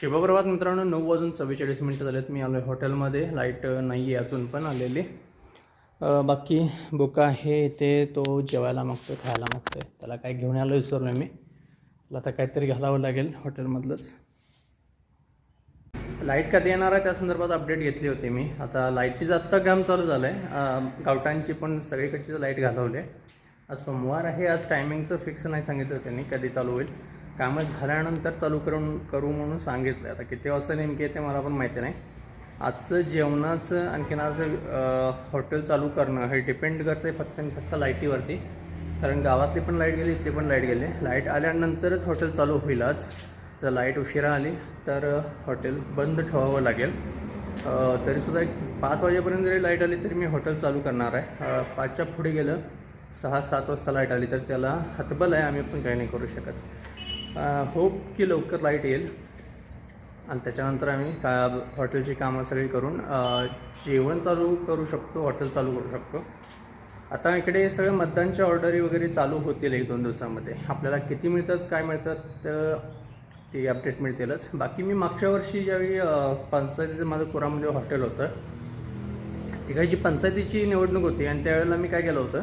शुभप्रभात मित्रांनो नऊ वाजून चव्वेचाळीस मिनटं झालेत. मी आलो आहे हॉटेलमध्ये. लाइट नाही आहे अजून पण आलेली. बाकी बुका आहे इथे तो जेवायला मागतो खायला मागतो आहे त्याला काय घेऊन यायला विसरलो मी. त्याला आता काहीतरी घालावं लागेल हॉटेलमधलंच. लाइट कधी येणार आहे त्या संदर्भात अपडेट घेतली होती मी. आता लाईटीचं आत्ता काम चालू झालं आहे गावटांची पण सगळीकडची लाइट घालवली आहे. आज सोमवार आहे आज टायमिंगचं फिक्स नाही सांगितलं त्यांनी कधी चालू होईल. कामं झाल्यानंतर चालू करून करू म्हणून सांगितलं आता किती वाजता नेमके येते मला पण माहिती नाही. आजचं जेवणाचं आणखीन आज हॉटेल चालू करणं हे डिपेंड करते फक्त आणि फक्त लाईटीवरती. कारण गावातली पण लाइट गेली इथे पण लाइट गेली. लाइट आल्यानंतरच हॉटेल चालू होईल आज. जर लाइट उशिरा आली तर हॉटेल बंद ठेवावं लागेल. तरीसुद्धा एक पाच वाजेपर्यंत जरी लाइट आली तरी मी हॉटेल चालू करणार आहे. पाचच्या पुढे गेलं सहा सात वाजता लाइट आली तर त्याला हातबल आहे. आम्ही पण काही नाही करू शकत. होप की लवकर लाइट येईल. आणि त्याच्यानंतर आम्ही का हॉटेलची कामं सगळी करून जेवण चालू करू शकतो हॉटेल चालू करू शकतो. आता इकडे सगळं मतदानच्या ऑर्डरी वगैरे चालू होतील एक दोन दिवसामध्ये. आपल्याला किती मिळतात काय मिळतात तर ते अपडेट मिळतीलच. बाकी मी मागच्या वर्षी ज्यावेळी पंचायतीचं माझं कोरामध्ये हॉटेल होतं तिकडची पंचायतीची निवडणूक होती आणि त्यावेळेला मी काय केलं होतं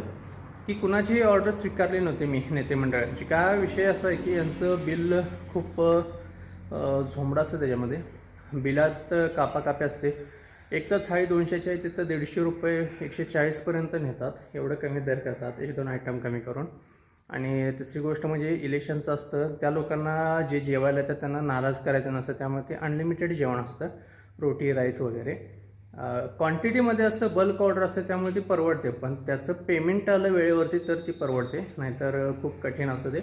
की कुणाची ऑर्डर स्वीकारली नव्हती मी नेते मंडळांची. का विषय असा आहे की यांचं बिल खूप अ, झोंबडा असतं त्याच्यामध्ये. बिलात कापाकापी असते. एक तर थाळी दोनशेची आहे तिथं दीडशे रुपये एकशे चाळीसपर्यंत नेतात. एवढं कमी दर करतात एक दोन आयटम कमी करून. आणि तिसरी गोष्ट म्हणजे इलेक्शनचं असतं. त्या लोकांना जे जेवायला येतात त्यांना नाराज करायचं नसतं. त्यामुळे ते अनलिमिटेड जेवण असतं. रोटी राईस वगैरे. क्वांटिटीमध्ये असं बल्क ऑर्डर असते त्यामुळे ती परवडते. पण त्याचं पेमेंट आलं वेळेवरती तर ती परवडते नाहीतर खूप कठीण असतं ते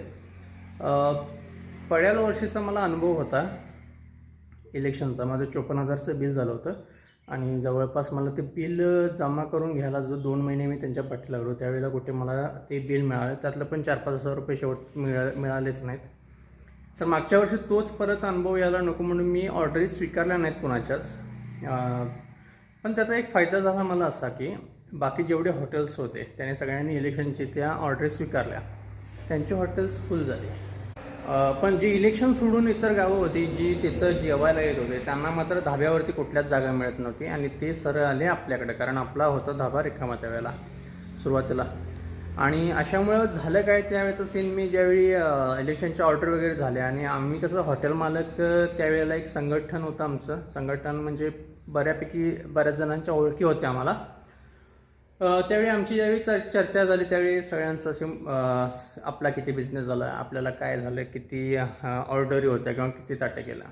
अं, वर्षीचा मला अनुभव होता. इलेक्शनचा माझं चोपन्न हजारचं बिल झालं होतं. आणि जवळपास मला ते बिल जमा करून घ्यायला जो दोन महिने मी त्यांच्या पाठी लागलो त्यावेळेला कुठे मला ते बिल मिळालं. त्यातलं पण चार पाच हजार रुपये शेवट मिळा मिळालेच नाहीत. तर मागच्या वर्षी तोच परत अनुभव यायला नको म्हणून मी ऑर्डरी स्वीकारल्या नाहीत कुणाच्याच. पण त्याचा एक फायदा झाला मला असा की बाकी जेवढे हॉटेल्स होते त्याने सगळ्यांनी इलेक्शनची त्या ऑर्डरी स्वीकारल्या. त्यांची हॉटेल्स फुल झाली. पण जी इलेक्शन सोडून इतर गावं होती जी तिथं जेवायला येत होते त्यांना मात्र धाब्यावरती कुठल्याच जागा मिळत नव्हती आणि ते सरळ आले आपल्याकडे कारण आपला होता धाबा रिकामा त्यावेळेला सुरुवातीला. आणि अशामुळं झालं काय त्यावेळेचं सीन मी ज्यावेळी इलेक्शनच्या ऑर्डर वगैरे झाल्या आणि आम्ही कसं हॉटेल मालक त्यावेळेला एक संघटन होतं आमचं. संघटन म्हणजे बऱ्यापैकी बऱ्याच जणांच्या ओळखी होत्या आम्हाला. त्यावेळी आमची ज्यावेळी चर चर्चा झाली त्यावेळी सगळ्यांचं असे आपला किती बिझनेस झाला आपल्याला काय झालं किती ऑर्डरी होत्या किंवा किती ताटे केल्या.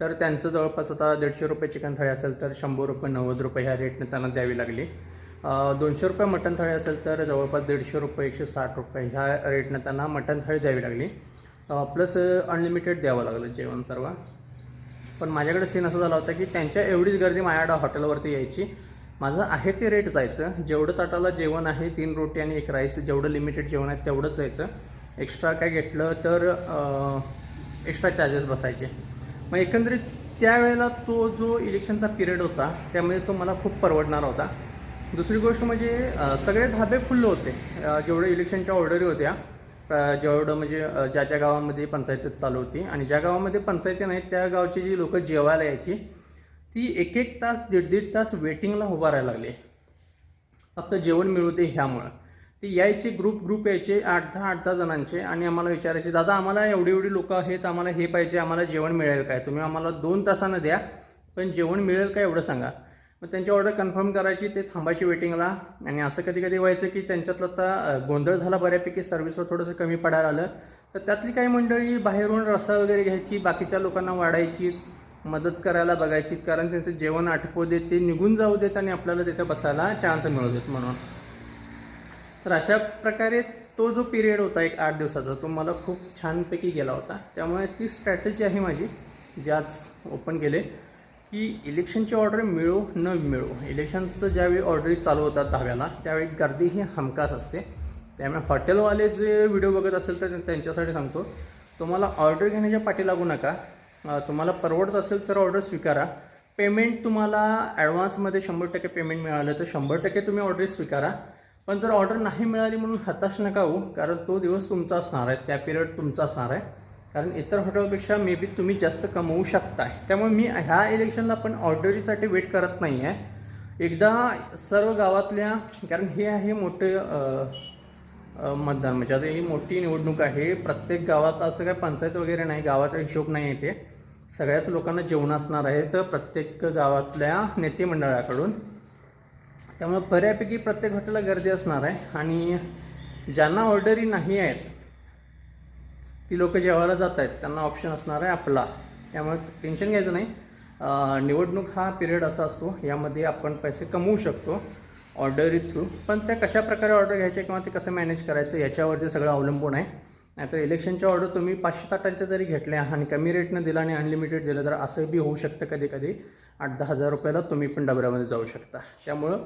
तर त्यांचं जवळपास आता दीडशे रुपये चिकन थाळी असेल तर शंभर रुपये नव्वद रुपये ह्या रेटने त्यांना द्यावी लागली. दोनशे रुपये मटण थाळी असेल तर जवळपास दीडशे रुपये एकशे साठ रुपये ह्या रेटने त्यांना मटण थाळी द्यावी लागली. प्लस अनलिमिटेड द्यावं लागलं जेवण सर्व. पण माझ्याकडे सीन असा झाला होता की त्यांच्या एवढीच गर्दी माझ्याकडे हॉटेलवरती यायची. माझं आहे ते रेट जायचं. जेवढं ताटाला जेवण आहे तीन रोटी आणि एक राईस जेवढं लिमिटेड जेवण आहे तेवढंच जायचं. एक्स्ट्रा काय घेतलं तर एक्स्ट्रा चार्जेस बसायचे. मग एकंदरीत त्यावेळेला तो जो इलेक्शनचा पिरियड होता त्यामध्ये तो मला खूप परवडणारा होता. दुसरी गोष्ट म्हणजे सगळे धाबे फुल्ल होते. जेवढे इलेक्शनच्या ऑर्डरी होत्या जेवढं म्हणजे ज्या ज्या गावामध्ये पंचायत चालू होती आणि ज्या गावामध्ये पंचायती नाहीत त्या गावची जी लोकं जेवायला यायची ती एक एक तास दीड दीड तास वेटिंगला उभा राहायला लागले. फक्त जेवण मिळू दे ह्यामुळं. ते यायचे ग्रुप ग्रुप यायचे आठ दहा आठ दहा जणांचे आणि आम्हाला विचारायचे दादा आम्हाला एवढी एवढी लोक आहेत आम्हाला हे पाहिजे आम्हाला जेवण मिळेल काय? तुम्ही आम्हाला दोन तासानं द्या पण जेवण मिळेल काय एवढं सांगा. मग त्यांची ऑर्डर कन्फर्म करायची ते थांबायची वेटिंगला आणि असं कधी कधी व्हायचं की त्यांच्यातलं आता गोंधळ झाला बऱ्यापैकी सर्व्हिसवर थोडंसं कमी पडायला आलं. तर त्यातली काही मंडळी बाहेरून रसा वगैरे घ्यायची बाकीच्या लोकांना वाढायची मदत करायला बघायची कारण त्यांचं जेवण आटपू देत ते निघून जाऊ देत आणि आपल्याला तिथे बसायला चान्स मिळू देत म्हणून. तर अशा प्रकारे तो जो पिरियड होता एक आठ दिवसाचा तो मला खूप छानपैकी गेला होता. त्यामुळे ती स्ट्रॅटेजी आहे माझी जी आज ओपन केले. की इलेक्शनची ऑर्डर मिळो न मिळो. इलेक्शनचं ज्यावेळी ऑर्डरी चालू होतात दहाव्याला त्यावेळी गर्दी ही हमखास असते. त्यामुळे हॉटेलवाले जे व्हिडिओ बघत असेल तर त्यांच्यासाठी सांगतो तुम्हाला ऑर्डर घेण्याच्या पाठी लागू नका. तुम्हाला परवडत असेल तर ऑर्डर स्वीकारा. पेमेंट तुम्हाला ॲडव्हान्समध्ये शंभर टक्के पेमेंट मिळालं तर शंभर टक्के तुम्ही ऑर्डर स्वीकारा. पण जर ऑर्डर नाही मिळाली म्हणून हताश नका होऊ कारण तो दिवस तुमचा असणार आहे त्या पिरियड तुमचा असणार आहे. कारण इतर हॉटेलपेक्षा मे बी तुम्ही जास्त कमवू शकताय. त्यामुळे मी ह्या इलेक्शनला पण ऑर्डरीसाठी वेट करत नाही आहे एकदा सर्व गावातल्या कारण हे आहे मोठे मतदान. म्हणजे आता ही मोठी निवडणूक आहे. प्रत्येक गावात असं काय पंचायत वगैरे नाही गावाचा हिशोब नाही येते सगळ्याच लोकांना जेवण असणार आहे तर प्रत्येक गावातल्या नेते मंडळाकडून. त्यामुळे बऱ्यापैकी प्रत्येक हॉटेलला गर्दी असणार आहे. आणि ज्यांना ऑर्डरी नाही आहेत ती लोक जेवायला जात आहेत त्यांना ऑप्शन असणार आहे आपला. त्यामुळे टेन्शन घ्यायचं नाही. निवडणूक हा पिरियड असा असतो यामध्ये आपण पैसे कमवू शकतो ऑर्डरी थ्रू पण त्या कशा प्रकारे ऑर्डर घ्यायच्या किंवा ते कसं मॅनेज करायचं याच्यावरती सगळं अवलंबून आहे. नाहीतर इलेक्शनच्या ऑर्डर तुम्ही पाचशे ताटांच्या जरी घेतल्या आणि कमी रेटनं दिला आणि अनलिमिटेड दिलं तर असं बी होऊ शकतं कधी कधी आठ दहा हजार रुपयाला तुम्ही पण डबऱ्यामध्ये जाऊ शकता. त्यामुळं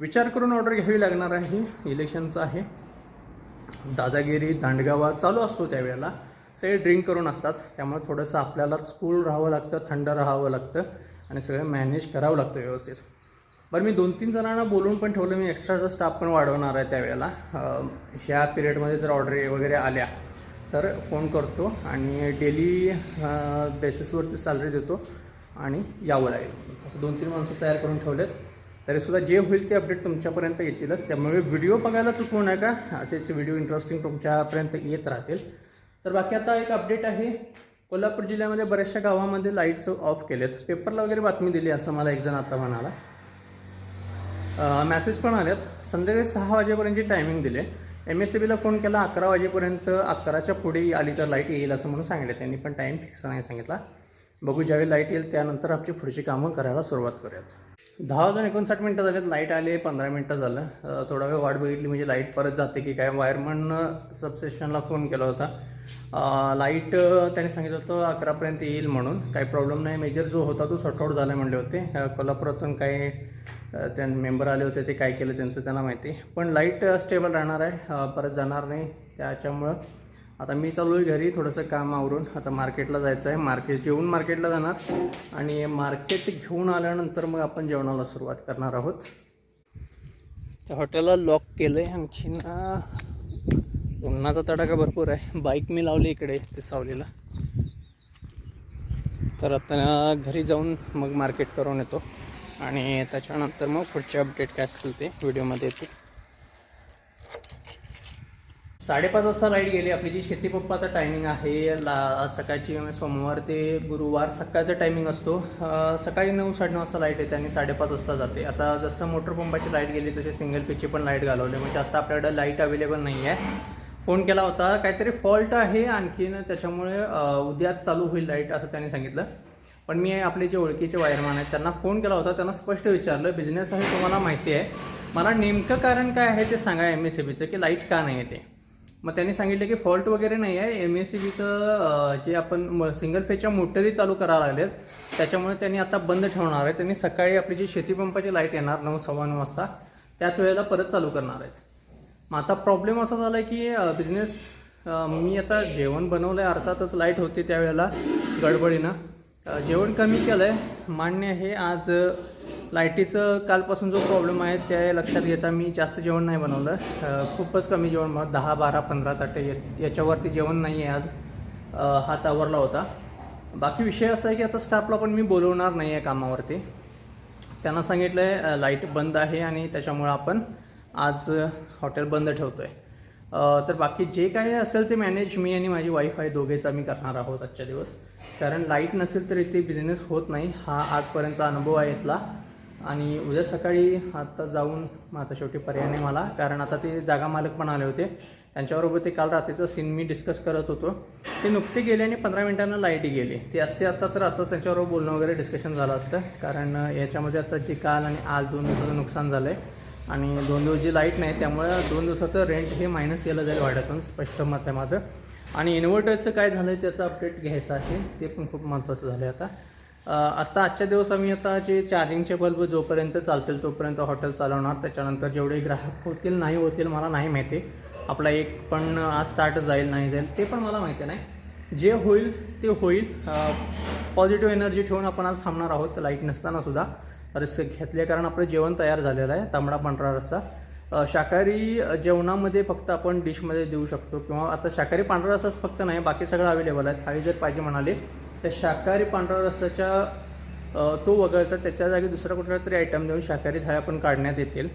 विचार करून ऑर्डर घ्यावी लागणार आहे. इलेक्शनचं आहे. दादागिरी दांडगावा चालू असतो त्यावेळेला. सगळे ड्रिंक करून असतात. त्यामुळे थोडंसं आपल्यालाच कूल राहावं लागतं थंड राहावं लागतं आणि सगळं मॅनेज करावं लागतं व्यवस्थित. बरं मी दोन तीन जणांना बोलून पण ठेवलं. मी एक्स्ट्राचा स्टाफ पण वाढवणार आहे त्यावेळेला. ह्या पिरियडमध्ये जर ऑर्डर वगैरे आल्या तर फोन करतो आणि डेली बेसिसवरती सॅलरी देतो आणि यावं लागेल. दोन तीन माणसं तयार करून ठेवलेत. तरीसुद्धा जे होईल ते अपडेट तुमच्यापर्यंत येतीलच. त्यामुळे व्हिडिओ बघायला चुकवू नका. असेच व्हिडिओ इंटरेस्टिंग तुमच्यापर्यंत येत राहतील. तर बाकी आता एक अपडेट आहे. कोल्हापूर जिल्ह्यामध्ये बऱ्याचशा गावामध्ये लाईट्स ऑफ केलेत. पेपरला वगैरे बातमी दिली असं मला एक जण आता म्हणाला. मॅसेज पण आल्यात संध्याकाळी सहा वाजेपर्यंतची टायमिंग दिले. एम एस सी बीला फोन केला. अकरा वाजेपर्यंत अकराच्या पुढे आली तर लाइट येईल असं म्हणून सांगितलं. त्यांनी पण टाईम फिक्स नाही सांगितला. बघू ज्यावेळी लाइट येईल त्यानंतर आमची पुढची कामं करायला सुरुवात करूयात. दहा वाजून एकोणसाठ मिनटं झालेत. लाइट आले पंधरा मिनटं झालं. थोडा वेळ वाट बघितली म्हणजे लाइट परत जाते की काय? वायरमन सबस्टेशनला फोन केला होता. लाइट त्याने सांगितलं होतं अकरापर्यंत येईल म्हणून. काही प्रॉब्लेम नाही. मेजर जो होता तो सॉर्टआउट झाला म्हणले होते. कोल्हापुरातून काही त्या मेंबर आले होते ते काय केलं त्यांचं त्यांना माहिती. पण लाइट स्टेबल राहणार आहे. परत जाणार नाही. त्याच्यामुळं आता मी चालू आहे घरी थोडंसं काम आवरून. आता मार्केटला जायचं आहे. मार्केट जेवून मार्केटला जाणार. आणि मार्केट घेऊन आल्यानंतर मग आपण जेवणाला सुरुवात करणार आहोत. त्या हॉटेलला लॉक केलं आहे आणखीन उन्हाचा तडाखा भरपूर आहे. बाईक मी लावली इकडे ते सावलीला. तर आता घरी जाऊन मग मार्केट करून येतो. आणि त्याच्यानंतर मग पुढचे अपडेट काय असतील ते व्हिडिओमध्ये येतील. साडेपाच वाजता लाइट गेली. आपली जी शेतीपप्पाचा टायमिंग आहे ला सकाळची सोमवार ते गुरुवार सकाळचा टायमिंग असतो. सकाळी नऊ साडेनऊ वाजता लाइट येते आणि साडेपाच वाजता जाते. आता जसं मोटर पंपाची लाइट गेली तसे सिंगल पीची पण लाइट घालवली. म्हणजे आता आपल्याकडे लाइट अवेलेबल नाही आहे फोन केला होता. काहीतरी फॉल्ट आहे आणखीन. त्याच्यामुळे उद्याच चालू होईल लाइट असं त्यांनी सांगितलं. पण मी आपले जे ओळखीचे वायरमॅन आहेत त्यांना फोन केला होता. त्यांना स्पष्ट विचारलं. बिझनेस आहे तुम्हाला माहिती आहे. मला नेमकं कारण काय आहे ते सांगा एम एस सी बीचं की लाइट का नाही येते मग त्यांनी सांगितलं की फॉल्ट वगैरे नाही आहे. एम एस सी बीचं जे आपण सिंगल फेजच्या मोटरी चालू करायला लागलेत त्याच्यामुळे त्यांनी आता बंद ठेवणार आहे त्यांनी सकाळी आपली जी शेतीपंपाची लाइट येणार नऊ सव्वा नऊ वाजता त्याच वेळेला परत चालू करणार आहेत. मग आता प्रॉब्लेम असा झाला की बिझनेस मी आता जेवण बनवलं आहे अर्थातच लाइट होते त्यावेळेला गडबडीनं. जेवण कमी केलं आहे मान्य हे आज लाईटीचं कालपासून जो प्रॉब्लेम आहे ते लक्षात घेता मी जास्त जेवण नाही बनवलं. खूपच कमी जेवण मग दहा बारा पंधरा ताटे याच्यावरती जेवण नाही आहे आज. हात आवरला होता. बाकी विषय असा आहे की आता स्टाफला पण मी बोलवणार नाही आहे कामावरती. त्यांना सांगितलं आहे लाइट बंद आहे आणि त्याच्यामुळं आपण आज हॉटेल बंद ठेवतो आहे तर बाकी जे काही असेल ते मॅनेज मी आणि माझी वाईफ आहे दोघेच आम्ही करणार आहोत आजच्या दिवस. कारण लाइट नसेल तर इथे बिझनेस होत नाही. हा आजपर्यंतचा अनुभव आहे इथला. आणि उद्या सकाळी आता जाऊन माझा आता शेवटी पर्याय नाही मला कारण आता ते जागा मालक पण आले होते. त्यांच्याबरोबर ते काल रात्रीचं सीन मी डिस्कस करत होतो. ते नुकते गेले आणि पंधरा मिनिटांना लाइट गेली. ते असते आता तर आताच त्यांच्याबरोबर बोलणं वगैरे डिस्कशन झालं असतं. कारण याच्यामध्ये आता जे काल आणि आज दोन दिवसाचं नुकसान झालं आहे आणि दोन दिवस जी लाइट नाही त्यामुळं दोन दिवसाचं रेंट हे मायनस केलं जाईल वाड्यातून स्पष्ट मत आहे माझं. आणि इन्व्हर्टरचं काय झालं आहे त्याचं अपडेट घ्यायचं आहे. ते पण खूप महत्त्वाचं झालं आहे आता. आता आजच्या दिवस आम्ही आता जे चार्जिंगचे बल्ब जोपर्यंत चालतील तोपर्यंत हॉटेल चालवणार. त्याच्यानंतर जेवढे ग्राहक होतील नाही होतील मला नाही माहिती. आपला एक पण आज स्टार्ट जाईल नाही जाईल ते पण मला माहिती नाही. जे होईल ते होईल. पॉझिटिव्ह एनर्जी ठेवून आपण आज थांबणार आहोत. लाइट नसतानासुद्धा रिस्क घेतले कारण आपलं जेवण तयार झालेलं आहे. तांबडा पांढरा रस्सा. शाकाहारी जेवणामध्ये फक्त आपण डिशमध्ये देऊ शकतो. किंवा आता शाकाहारी पांढरा रसाच फक्त नाही बाकी सगळं अवेलेबल आहे. थाळी जर पाहिजे म्हणाले तर शाकाहारी पांढरा रसाच्या तो वगळता त्याच्या जागी दुसरा कुठला तरी आयटम देऊन शाकाहारी थाळ्या पण काढण्यात येतील.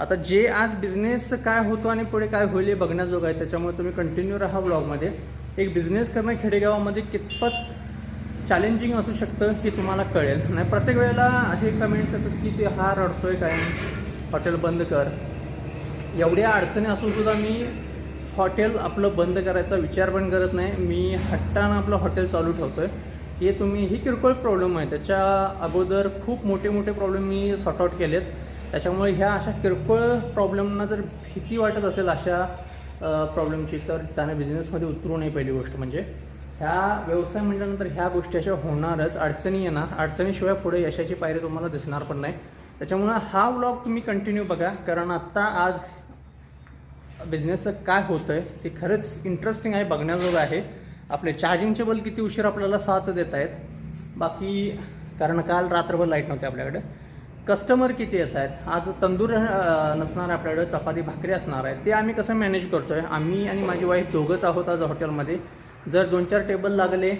आता जे आज बिझनेस काय होतो आणि पुढे काय होईल हे बघण्याजोगं आहे. त्याच्यामुळे तुम्ही कंटिन्यू राहा ब्लॉगमध्ये एक बिझनेस करणं खेडेगावामध्ये कितपत चॅलेंजिंग असू शकतं हे तुम्हाला कळेल. नाही प्रत्येक वेळेला असे कमेंट्स येतात की ते हा रडतोय काय? हॉटेल बंद कर. एवढ्या अडचणी असून सुद्धा मी हॉटेल आपलं बंद करायचा विचार पण करत नाही. मी हट्टानं आपलं हॉटेल चालू ठेवतो आहे हे तुम्ही ही किरकोळ प्रॉब्लेम आहे. त्याच्या अगोदर खूप मोठे मोठे प्रॉब्लेम मी सॉर्ट आउट केलेत. त्याच्यामुळे ह्या अशा किरकोळ प्रॉब्लेमना जर भीती वाटत असेल अशा प्रॉब्लेमची तर त्याने बिझनेसमध्ये उतरू नये पहिली गोष्ट म्हणजे. ह्या व्यवसाय म्हटल्यानंतर ह्या गोष्टी अशा होणारच. अडचणी येणार अडचणीशिवाय पुढे यशाची पायरी तुम्हाला दिसणार पण नाही. त्याच्यामुळं हा व्लॉग तुम्ही कंटिन्यू बघा. कारण आत्ता आज बिझनेसचं काय होतं आहे ते खरंच इंटरेस्टिंग आहे बघण्याजोगं आहे. आपले चार्जिंगचे बल किती उशीर आपल्याला साथ देत आहेत बाकी कारण काल रात्रभर लाइट नव्हती आपल्याकडे. कस्टमर किती येत आहेत? आज तंदूर नसणार आपल्याकडे चपाती भाकरी असणार आहे ते आम्ही कसं मॅनेज करतो आहे आम्ही आणि माझी वाईफ दोघंच आहोत आज हॉटेलमध्ये जर दोन चार टेबल लागले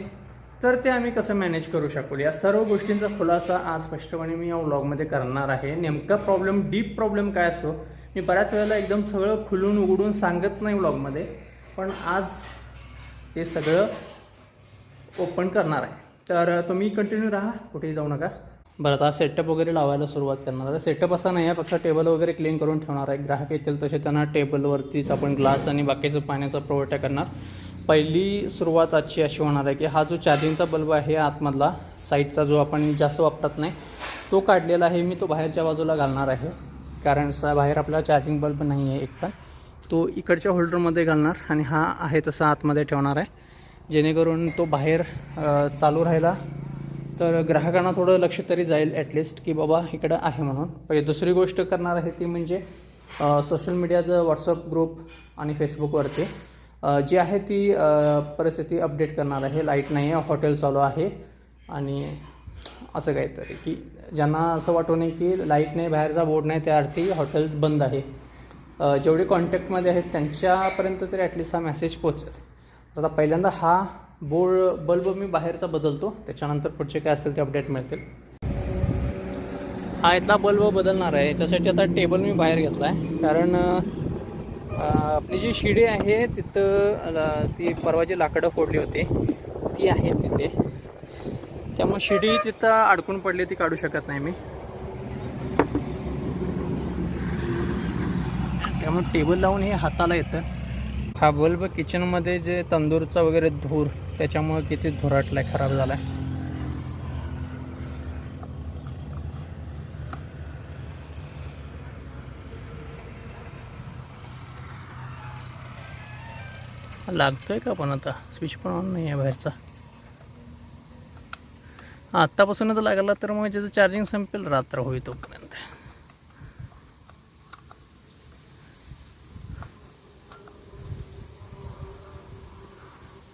तर ते आम्ही कसं मॅनेज करू शकू? या सर्व गोष्टींचा खुलासा आज स्पष्टपणे मी या व्लॉगमध्ये करणार आहे. नेमका प्रॉब्लेम डीप प्रॉब्लेम काय असतो मी बऱ्याच वेळेला एकदम सगळं खुलून उघडून सांगत नाही व्लॉगमध्ये पण आज ते सगळं ओपन करणार आहे. तर तुम्ही कंटिन्यू राहा. कुठेही जाऊ नका. बरं आता सेटअप वगैरे लावायला सुरुवात करणार आहे. सेटअप असा नाही आहे फक्त टेबल वगैरे क्लीन करून ठेवणार आहे. ग्राहक येतील तसे त्यांना टेबलवरतीच आपण ग्लास आणि बाकीचं पाण्याचा पुरवठा करणार. पहिली सुरुवात आजची अशी होणार आहे की हा जो चार्जिंगचा बल्ब आहे आतमधला साईडचा जो आपण जास्त वापरत नाही तो काढलेला आहे. मी तो बाहेरच्या बाजूला घालणार आहे. कारण सा बाहेर आपला चार्जिंग बल्ब नाही आहे एक पण तो इकडच्या होल्डरमध्ये घालणार आणि हा आहे तसा आतमध्ये ठेवणार आहे. जेणेकरून तो बाहेर चालू राहिला तर ग्राहकांना थोडं लक्ष तरी जाईल ॲटलिस्ट की बाबा इकडं आहे म्हणून. पहिले दुसरी गोष्ट करणार आहे ती म्हणजे सोशल मीडियाचं व्हॉट्सअप ग्रुप आणि फेसबुकवरती जी आहे ती परिस्थिती अपडेट करणार आहे. लाइट नाही आहे हॉटेल चालू आहे आणि असं काहीतरी की ज्यांना असं वाटू नये की लाइट नाही बाहेरचा बोर्ड नाही त्या अर्थी हॉटेल बंद आहे. जेवढे कॉन्टॅक्टमध्ये आहेत त्यांच्यापर्यंत तरी ॲटलिस्ट हा मेसेज पोचेल तर आता पहिल्यांदा हा बोर्ड बल्ब मी बाहेरचा बदलतो. त्याच्यानंतर पुढचे काय असेल ते अपडेट मिळतील. हा इथला बल्ब बदलणार आहे. याच्यासाठी आता टेबल मी बाहेर घेतला आहे कारण आपली जी शिडी आहे तिथं ती परवा जी लाकडं फोडली होती ती आहे तिथे. त्यामुळे शिडी तिथं अडकून पडली ती काढू शकत नाही मी. त्यामुळे टेबल लावून हे हाताला येतं. हा बल्ब किचनमध्ये जे तंदूरचा वगैरे धूर त्याच्यामुळे किती आहे खराब झालाय. लागतोय का पण आता? स्विच पण ऑन नाही आहे बाहेरचा. आत्तापासूनच लागला तर मग त्याचं चार्जिंग संपेल रात्र होईल तोपर्यंत.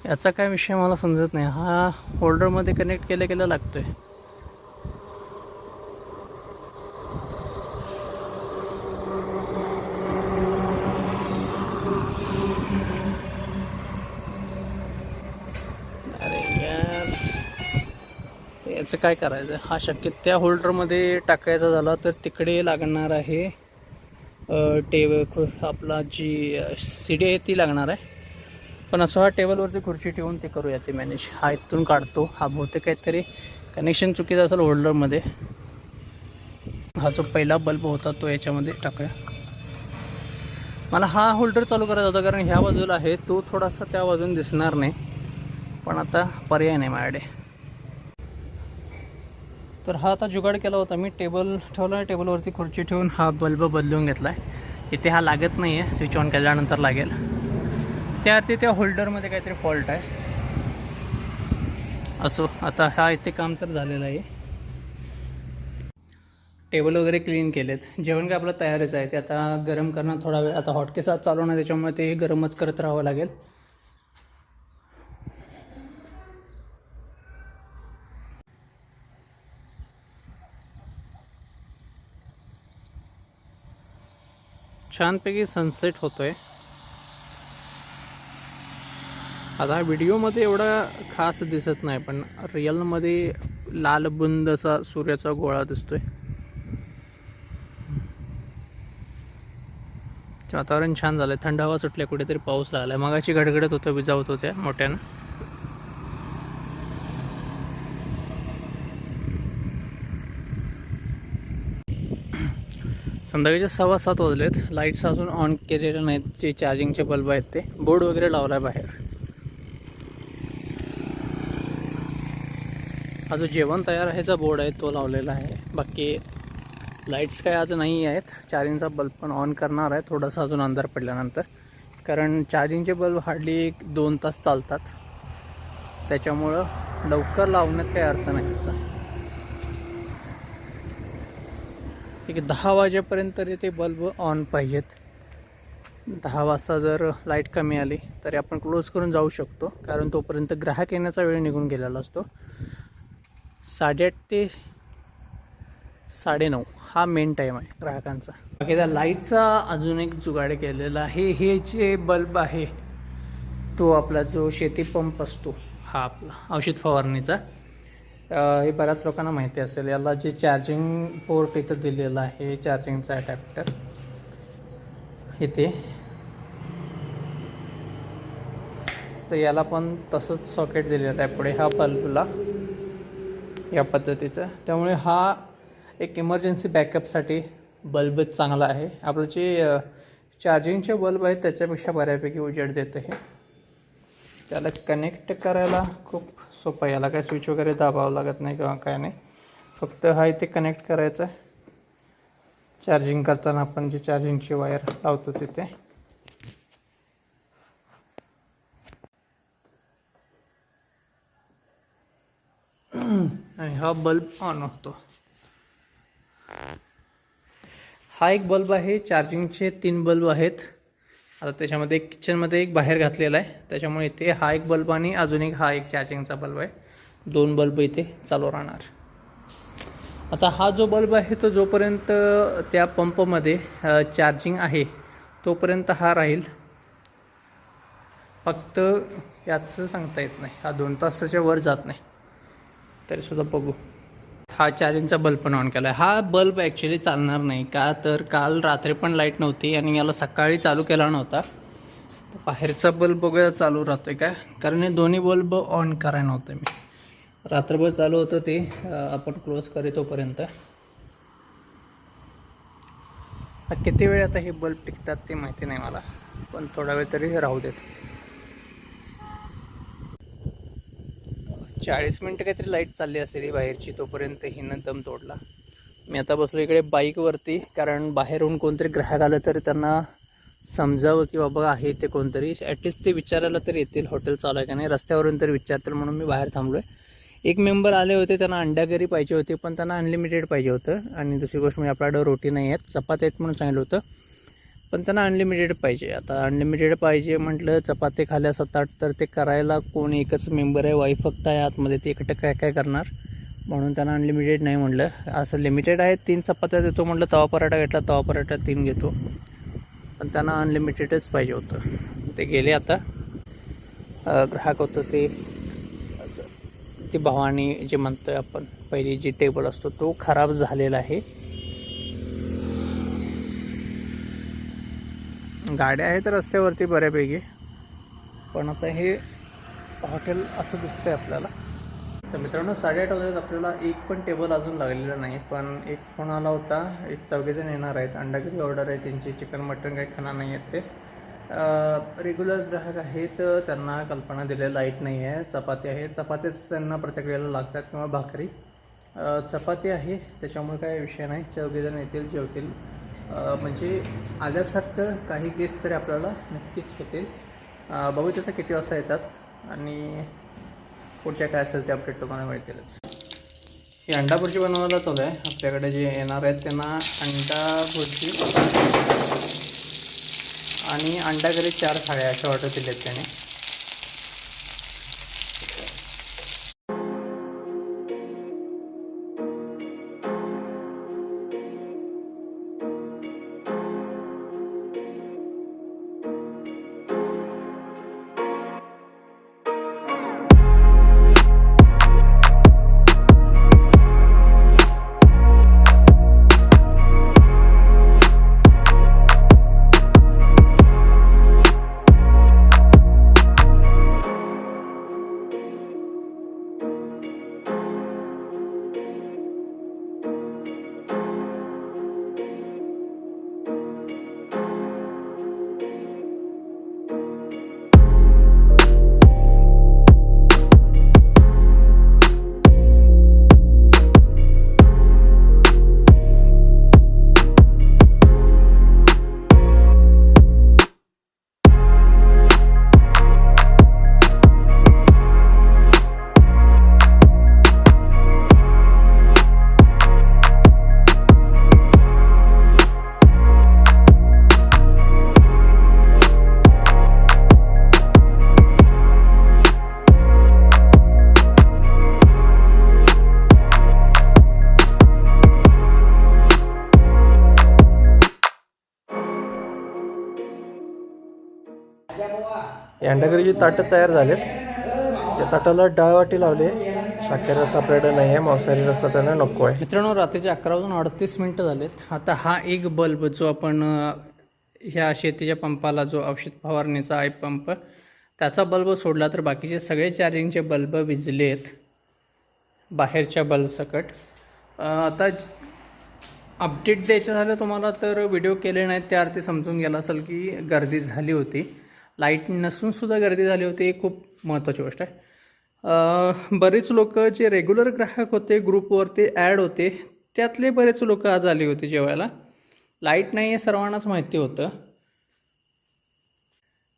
याचा काय विषय मला समजत नाही. हा होल्डरमध्ये कनेक्ट केल्या केल्या लागतोय. अरे याचं काय करायचं? हा शक्य त्या होल्डरमध्ये टाकायचा झाला तर तिकडे लागणार आहे अ, टेब आपला जी सी डी आहे ती लागणार आहे. पण असं हा टेबलवरती खुर्ची ठेवून ते करूया ते मॅनेज हा इथून काढतो हा बहुतेक काहीतरी कनेक्शन चुकीचं असेल होल्डरमध्ये हा जो पहिला बल्ब होता तो याच्यामध्ये टाकूया. मला हा होल्डर चालू करायचा होता कारण ह्या बाजूला आहे तो थोडासा त्या बाजून दिसणार नाही. पण आता पर्याय नाही माझ्याकडे. तर हा आता जुगाड केला होता मी टेबल ठेवला टेबलवरती खुर्ची ठेवून हा बल्ब बदलून घेतला आहे इथे हा लागत नाही आहे स्विच ऑन केल्यानंतर लागेल. त्या ते त्या होल्डरमध्ये काहीतरी फॉल्ट आहे. असो आता हा इथे काम तर झालेलं आहे. टेबल वगैरे क्लीन केलेत. जेवण काय आपलं तयारच आहे ते आता गरम करणं थोडा वेळ. आता हॉटकेस आज चालू नाही त्याच्यामुळे ते गरमच करत राहावं लागेल. छानपैकी सनसेट होतोय. आता व्हिडिओमध्ये एवढा खास दिसत नाही पण रिअलमध्ये लाल बुंदचा असा सूर्याचा गोळा दिसतोय. वातावरण छान झालंय. थंड हवा सुटल्या कुठेतरी पाऊस लागलाय. मगाशी गडगडत होतं विजावत होत्या मोठ्यानं. संध्याकाळच्या सव्वा सात वाजलेत. लाईट्स अजून ऑन केलेले नाहीत जे चार्जिंगचे बल्ब आहेत ते. बोर्ड वगैरे लावला आहे बाहेर. हा जो जेवण तयार आहेचा बोर्ड आहे तो लावलेला आहे. बाकी लाईट्स काय आज नाही आहेत. चार्जिंगचा बल्ब पण ऑन करणार आहे. थोडासा अजून अंधार पडल्यानंतर. कारण चार्जिंगचे बल्ब हार्डली एक दोन तास चालतात. त्याच्यामुळं लवकर लावण्यात काही अर्थ नाही त्याचा. एक दहा वाजेपर्यंत तरी ते बल्ब ऑन पाहिजेत. दहा वाजता जर लाइट कमी आली तरी आपण क्लोज करून जाऊ शकतो. कारण तोपर्यंत ग्राहक येण्याचा वेळ निघून गेलेला असतो. साडेआठ ते साडेनऊ हा मेन टाईम आहे ग्राहकांचा. बाकी त्या लाईटचा अजून एक जुगाड केलेला आहे. हे जे बल्ब आहे तो आपला जो शेती पंप असतो हा आपला औषध फवारणीचा हे बऱ्याच लोकांना माहिती असेल. याला जे चार्जिंग पोर्ट इथं दिलेलं आहे चार्जिंगचा अडॅप्टर इथे. तर याला पण तसंच सॉकेट दिलेलं आहे पुढे हा बल्बला या पद्धतीचं. त्यामुळे हा एक इमर्जन्सी बॅकअपसाठी बल्बच चांगला आहे. आपलं जे चार्जिंगचे बल्ब आहेत त्याच्यापेक्षा बऱ्यापैकी उजेड देतं हे. त्याला कनेक्ट करायला खूप सोपं आहे. याला काय स्विच वगैरे दाबावं लागत नाही किंवा काय नाही. फक्त हा इथे कनेक्ट करायचं. चार्जिंग करताना आपण जे चार्जिंगची वायर लावतो तिथे आणि हा बल्ब ऑन होतो. हा एक बल्ब आहे चार्जिंगचे तीन बल्ब आहेत. आता त्याच्यामध्ये एक किचनमध्ये एक बाहेर घातलेला आहे. त्याच्यामुळे इथे हा एक बल्ब आणि अजून एक हा एक चार्जिंगचा बल्ब आहे. दोन बल्ब इथे चालू राहणार. आता हा जो बल्ब आहे तो जोपर्यंत त्या पंपमध्ये चार्जिंग आहे तोपर्यंत हा राहील. फक्त याचं सांगता येत नाही. हा दोन तासाच्या वर जात नाही. तरीसुद्धा बघू. हा चार्जिंगचा बल्ब पण ऑन केला आहे हा बल्ब ॲक्च्युली चालणार नाही का? तर काल रात्री पण लाइट नव्हती आणि याला सकाळी चालू केला नव्हता. बाहेरचा बल्ब बघूया चालू राहतोय काय? कारण हे दोन्ही बल्ब ऑन करायला नव्हतं मी. रात्रभर चालू होतं ते आपण क्लोज करे तोपर्यंत किती वेळ आता हे बल्ब टिकतात ते माहिती नाही मला. पण थोडा वेळ तरी राहू देत. चाळीस मिनटं काहीतरी लाइट चालली असेल ही बाहेरची तोपर्यंत हिनं दम तोडला. मी आता बसलो इकडे बाईकवरती कारण बाहेरून कोणतरी ग्राहक आलं तर त्यांना समजावं की बाबा आहे ते कोणतरी. ॲटलिस्ट ते विचारायला तरी येतील हॉटेल चालू आहे का नाही रस्त्यावरून तर विचारतील म्हणून मी बाहेर थांबलो आहे एक मेंबर आले होते त्यांना अंड्यागरी पाहिजे होती पण त्यांना अनलिमिटेड पाहिजे होतं. आणि दुसरी गोष्ट म्हणजे आपल्याकडं रोटी नाही आहेत चपाती आहेत म्हणून सांगितलं होतं. पण त्यांना अनलिमिटेड पाहिजे. आता अनलिमिटेड पाहिजे म्हटलं चपाती खाल्या सात आठ तर ते करायला कोण एकच मेंबर आहे वाईफ फक्त आहे आतमध्ये ते एकटं काय काय करणार? म्हणून त्यांना अनलिमिटेड नाही म्हटलं. असं लिमिटेड आहे तीन चपात्या देतो म्हटलं तवा पराठा घेतला तवा पराठा तीन घेतो. पण त्यांना अनलिमिटेडच पाहिजे होतं. ते गेले आता. ग्राहक होतं ते असं. ती भवानी जे म्हणतो आहे आपण पहिली जी टेबल असतो तो खराब झालेला आहे. गाड्या आहेत रस्त्यावरती बऱ्यापैकी. पण आता हे हॉटेल असं दिसतंय आपल्याला. तर मित्रांनो साडेआठ वाजता आपल्याला एक पण टेबल अजून लागलेला नाही पण एक फोन आला होता. एक चौघेजण येणार आहेत. अंडागिरी ऑर्डर आहे त्यांची. चिकन मटन काही खाणार नाही आहेत ते. रेग्युलर ग्राहक आहेत. त्यांना कल्पना दिलेली लाइट नाही आहे. चपाती आहे. चपात्याच त्यांना प्रत्येक वेळेला लागतात किंवा भाकरी. चपाती आहे. त्याच्यामुळे काय विषय नाही. चौघेजण येतील जेवतील. म्हणजे आल्यासारखं काही गेस्ट तरी आपल्याला नक्कीच येतील बघू त्याचा किती वाजता येतात आणि पुढच्या काय असेल ते अपडेट तुम्हाला मिळतीलच. ही अंडा भुर्जी बनवायला चालू आहे. आपल्याकडे जे येणार आहेत त्यांना अंडा भुर्जी आणि अंडा घरी चार थाळ्या अशा ऑर्डर आहेत त्याने. अंडाकरीची ताटं तयार झालेत. त्या ताटाला डाळवाटी लावले लावली शाकाहारी रस्सा आपल्याकडे नाही आहे. मांसाहारी रस्सा त्यांना नको आहे. मित्रांनो रात्रीचे अकरा वाजून अडतीस मिनटं झालेत. आता हा एक बल्ब जो आपण ह्या शेतीच्या पंपाला जो औषध फवारणीचा आहे पंप त्याचा बल्ब सोडला तर बाकीचे सगळे चार्जिंगचे बल्ब विजलेत. बाहेरच्या बल्बसकट आता अपडेट द्यायचं झालं तुम्हाला तर व्हिडिओ केले नाहीत त्या अर्थी समजून गेला असेल की गर्दी झाली होती. लाइट नसूनसुद्धा गर्दी झाली होती ही खूप महत्त्वाची गोष्ट आहे. बरेच लोक जे रेग्युलर ग्राहक होते ग्रुपवरती ॲड होते त्यातले बरेच लोक आज आली होती जेवायला. लाइट नाही आहे सर्वांनाच माहिती होतं.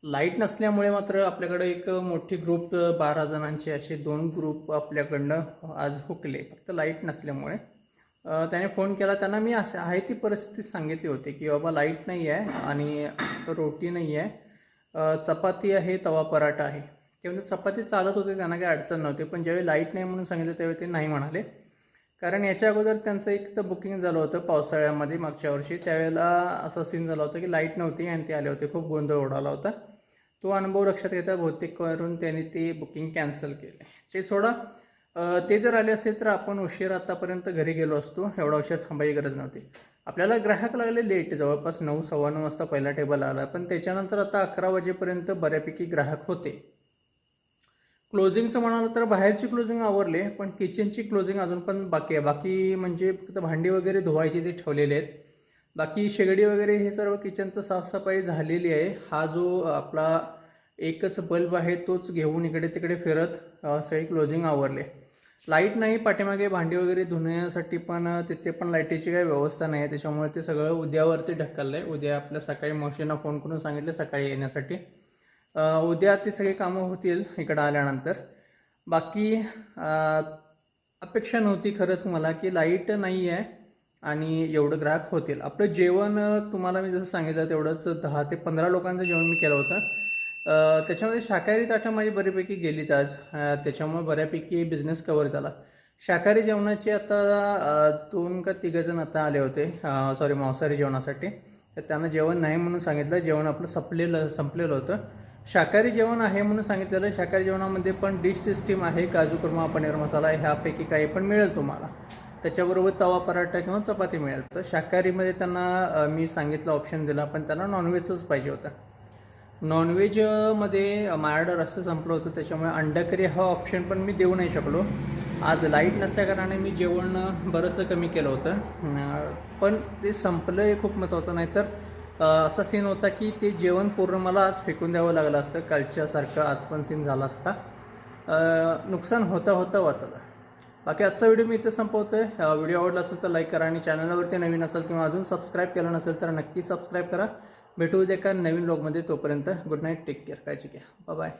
लाइट नसल्यामुळे मात्र आपल्याकडे एक मोठी ग्रुप बारा जणांचे असे दोन ग्रुप आपल्याकडनं आज हुकले. फक्त लाइट नसल्यामुळे. त्याने फोन केला. त्यांना मी असं आहे ती परिस्थिती सांगितली होती की बाबा लाइट नाही आहे आणि रोटी नाही आहे चपाती आहे तवा पराठा आहे. ते म्हणजे चपाती चालत होते त्यांना काही अडचण नव्हती. पण ज्यावेळी लाइट नाही म्हणून सांगितलं त्यावेळी ते नाही म्हणाले. कारण याच्या अगोदर त्यांचं एक तर बुकिंग झालं होतं पावसाळ्यामध्ये मागच्या वर्षी. त्यावेळेला असा सीन झाला होता की लाइट नव्हती आणि ते आले होते. खूप गोंधळ उडाला होता. तो अनुभव लक्षात घेता बहुतेक करून त्यांनी ते बुकिंग कॅन्सल केले. ते सोडा. ते जर आले असेल तर आपण उशीर आतापर्यंत घरी गेलो असतो. एवढा उशीर थांबायची गरज नव्हती. आपल्याला ग्राहक लागले लेट जवळपास नऊ सव्वा नऊ वाजता पहिला टेबल आला. पण त्याच्यानंतर आता अकरा वाजेपर्यंत बऱ्यापैकी ग्राहक होते. क्लोजिंगचं म्हणालं तर बाहेरची क्लोजिंग आवरले पण किचनची क्लोजिंग अजून पण बाकी आहे. बाकी म्हणजे फक्त भांडी वगैरे धुवायची ते ठेवलेले आहेत. बाकी शेगडी वगैरे हे सर्व किचनचं साफसफाई झालेली आहे. हा जो आपला एकच बल्ब आहे तोच घेऊन इकडे तिकडे फिरत अ, सगळी क्लोजिंग आवरले. लाइट नाही पाठीमागे भांडी वगैरे धुण्यासाठी पण तिथे पण लाईटीची काही व्यवस्था नाही. आहे त्याच्यामुळे ते सगळं उद्यावरती ढकललं आहे उद्या आपल्या सकाळी मावशींना फोन करून सांगितलं सकाळी येण्यासाठी. उद्या ती सगळी कामं होतील इकडं आल्यानंतर. बाकी अपेक्षा नव्हती खरंच मला की लाइट नाही आहे आणि एवढं ग्राहक होतील. आपलं जेवण तुम्हाला मी जसं सांगितलं तेवढंच दहा ते पंधरा लोकांचं जेवण मी केलं होतं. त्याच्यामध्ये शाकाहारी ताटं माझी बऱ्यापैकी गेलीत आज. त्याच्यामुळे बऱ्यापैकी बिझनेस कवर झाला. शाकाहारी जेवणाचे आता दोन का तिघंजण आता आले होते. सॉरी मांसाहारी जेवणासाठी. तर त्यांना जेवण नाही म्हणून सांगितलं. जेवण आपलं संपलेलं संपलेलं होतं. शाकाहारी जेवण आहे म्हणून सांगितलेलं. शाकाहारी जेवणामध्ये पण डिश सिस्टीम आहे. काजू कुर्मा पनीर मसाला ह्यापैकी काही पण मिळेल तुम्हाला. त्याच्याबरोबर तवा पराठा किंवा चपाती मिळेल. तर शाकाहारीमध्ये त्यांना मी सांगितलं ऑप्शन दिला. पण त्यांना नॉनव्हेजच पाहिजे होतं. नॉनव्हेजमध्ये माझ्याकडं रस्तं संपलं होतं त्याच्यामुळे अंडकरी हा ऑप्शन पण मी देऊ नाही शकलो. आज लाइट नसल्याकारणाने मी जेवण बरंचसं कमी केलं होतं. पण ते संपलं हे खूप महत्त्वाचं नाही तर असा सीन होता की ते जेवण पूर्ण मला आज फेकून द्यावं लागलं असतं. कालच्यासारखं आज पण सीन झाला असता. नुकसान होता होता वाचलं. बाकी आजचा व्हिडिओ मी इथं संपवतो आहे व्हिडिओ आवडला असेल तर लाईक करा आणि चॅनलवरती नवीन असेल किंवा अजून सबस्क्राईब केलं नसेल तर नक्की सबस्क्राईब करा. भेटू उद्या एका नवीन ब्लॉगमध्ये तोपर्यंत गुड नाईट टेक केअर काळजी घ्या. बाय